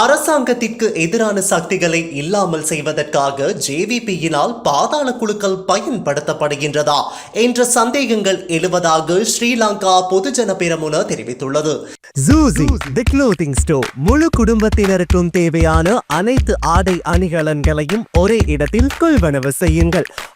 அரசாங்கத்திற்கு எதிரான சக்திகளை இல்லாமல் செய்வதற்காக ஜேவிபியினால் பாதாள குழுக்கள் பயன்படுத்தப்படுகின்றதா என்ற சந்தேகங்கள் எழுவதாக ஸ்ரீலங்கா பொதுஜன பெரமுன தெரிவித்துள்ளது. ஜூசி தி க்ளோத்திங் ஸ்டோர் முழு குடும்பத்தினருக்கும் தேவையான அனைத்து ஆடை அணிகலன்களையும் ஒரே இடத்தில் கொள்வனவு செய்யுங்கள்.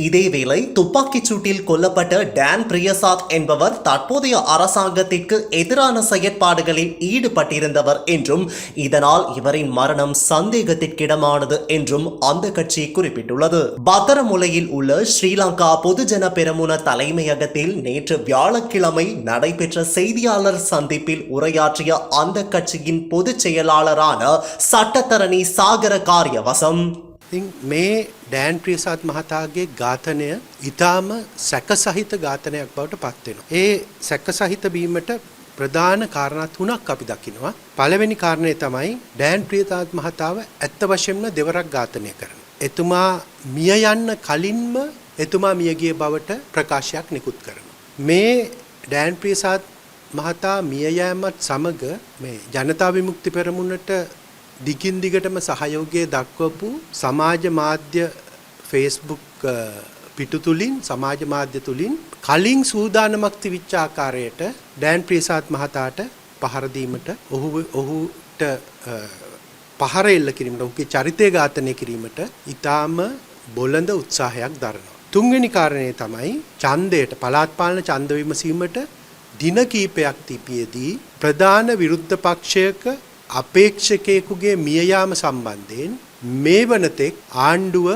இதேவேளை துப்பாக்கிச் சூட்டில் கொல்லப்பட்ட டான் பிரியசாத் என்பவர் தற்போதைய அரசாங்கத்திற்கு எதிரான செயற்பாடுகளில் ஈடுபட்டிருந்தவர் என்றும் இதனால் இவரின் மரணம் சந்தேகத்திற்கிடமானது என்றும் அந்த கட்சி குறிப்பிட்டுள்ளது. பத்தரமுலையில் உள்ள ஸ்ரீலங்கா பொதுஜன பெருமுன தலைமையகத்தில் நேற்று வியாழக்கிழமை நடைபெற்ற செய்தியாளர் சந்திப்பில் உரையாற்றிய அந்த கட்சியின் பொதுச் செயலாளரான சட்டத்தரணி சாகர காரியவசம் ඉතින් මේ ඩෑන් ප්‍රියසාත් මහතාගේ ඝාතනය ඉතාම සැකසහිත ඝාතනයක් බවට පත්වෙනවා. ඒ සැකසහිත බීමට ප්‍රධාන කාරණා තුනක් අපි දකිනවා. පළවෙනි කාරණය තමයි ඩෑන් ප්‍රියතාත් මහතාව ඇත්ත වශයෙන්ම දෙවරක් ඝාතනය කරන. එතුමා මිය යන්න කලින්ම එතුමා මියගිය බවට ප්‍රකාශයක් නිකුත් කරනවා. මේ ඩෑන් ප්‍රියසාත් මහතා මිය යෑමත් සමග මේ ජනතා විමුක්ති පෙරමුණට දිගින් දිගටම සහයෝගය දක්වපු සමාජ මාධ්‍ය ෆේස්බුක් පිටු තුළින් සමාජ මාධ්‍ය තුළින් කලින් සූදානමක් තිවිච්ච ආකාරයට ඩෑන් ප්‍රියසාත් මහතාට පහරදීමට ඔහු ඔහුට අ, පහර එල්ල කිරීමට ඔහුගේ චරිතය ඝාතනය කිරීමට ඉතාම බොළඳ උත්සාහයක් දරනවා. තුන්වෙනි කාරණය තමයි ඡන්දයට පළාත් පාලන ඡන්ද විමසීමට දින කීපයක් තිබියදී ප්‍රධාන විරුද්ධ පක්ෂයක අපේක්ෂකයෙකුගේ මියයාම සම්බන්ධයෙන් මේ වනතෙක් ආණ්ඩුව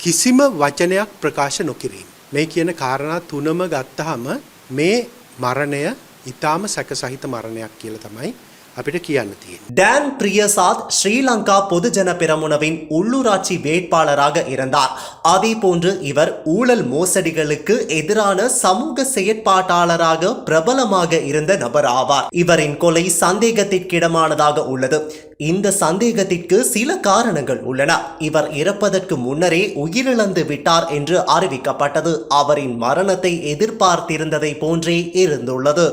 කිසිම වචනයක් ප්‍රකාශ නොකිරීම. මේ කියන කාරණා තුනම ගත්තහම මේ මරණය ඉතාම සැකසහිත මරණයක් කියලා තමයි අපිට කියන්න තියෙන්නේ. டான் பிரியசாத் ஸ்ரீலங்கா பொதுஜன பெரமுனவின் உள்ளூராட்சி வேட்பாளராக இருந்தார் அதேபோன்று இவர் ஊழல் மோசடிகளுக்கு எதிரான சமூக செயற்பாட்டாளராக பிரபலமாக இருந்த நபர் ஆவார் இவரின் கொலை சந்தேகத்திற்கிடமானதாக உள்ளது இந்த சந்தேகத்திற்கு சில காரணங்கள் உள்ளன. இவர் இறப்பதற்கு முன்னரே உயிரிழந்து விட்டார் என்று அறிவிக்கப்பட்டது. அவரின் மரணத்தை எதிர்பார்த்திருந்ததை போன்றே இருந்துள்ளது.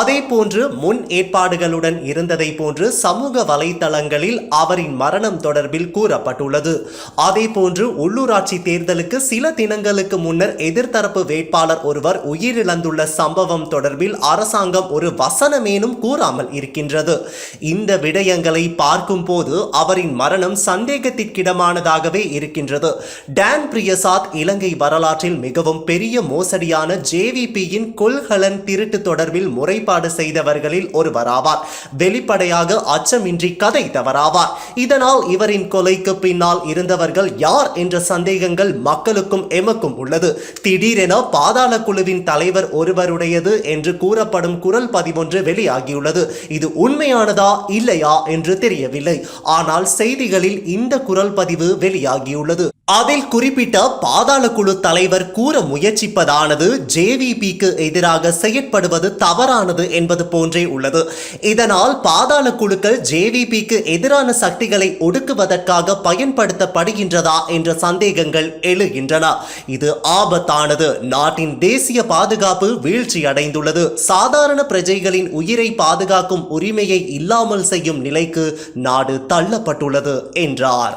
அதே போன்று முன் ஏற்பாடுகளுடன் இருந்ததை போன்று சமூக வலைதளங்களில் அவரின் மரணம் தொடர்பில் கூறப்பட்டுள்ளது. அதே போன்று உள்ளூராட்சி தேர்தலுக்கு சில தினங்களுக்கு முன்னர் எதிர்த்தரப்பு வேட்பாளர் ஒருவர் உயிரிழந்துள்ள சம்பவம் தொடர்பில் அரசாங்கம் ஒரு வசனமேனும் கூறாமல் இருக்கின்றது. இந்த விடயங்களை பார்க்கும்போது அவரின் மரணம் சந்தேகத்திற்கிடமானதாகவே இருக்கின்றது. டான் பிரியசாத் இலங்கை வரலாற்றில் மிகவும் பெரிய மோசடியான ஜேவிபியின் கொள்கலன் திருட்டு தொடர்பில் முறைப்பாடு செய்தவர்களில் ஒருவராவார். வெளிப்படையாக அச்சமின்றி கதைத்தவராவார். இதனால் இவரின் கொலைக்கு பின்னால் இருந்தவர்கள் யார் என்ற சந்தேகங்கள் மக்களுக்கும் எமக்கும் உள்ளது. திடீரென பாதாள குழுவின் தலைவர் ஒருவருடையது என்று கூறப்படும் குரல் பதிவொன்று வெளியாகியுள்ளது. இது உண்மையானதா இல்லையா என்று தெரியவில்லை. ஆனால் செய்திகளில் இந்த குரல் பதிவு வெளியாகியுள்ளது. அதில் குறிப்பிட்ட பாதாள குழு தலைவர் கூற முயற்சிப்பதானது ஜேவிபிக்கு எதிராக செயற்படுவது தவறானது என்பது போன்றே உள்ளது. இதனால் பாதாள குழுக்கள் ஜேவிபிக்கு எதிரான சக்திகளை ஒடுக்குவதற்காக பயன்படுத்தப்படுகின்றதா என்ற சந்தேகங்கள் எழுகின்றன. இது ஆபத்தானது. நாட்டின் தேசிய பாதுகாப்பு வீழ்ச்சி அடைந்துள்ளது சாதாரண பிரஜைகளின் உயிரை பாதுகாக்கும் உரிமையை இல்லாமல் செய்யும் நிலைக்கு நாடு தள்ளப்பட்டுள்ளது என்றார்.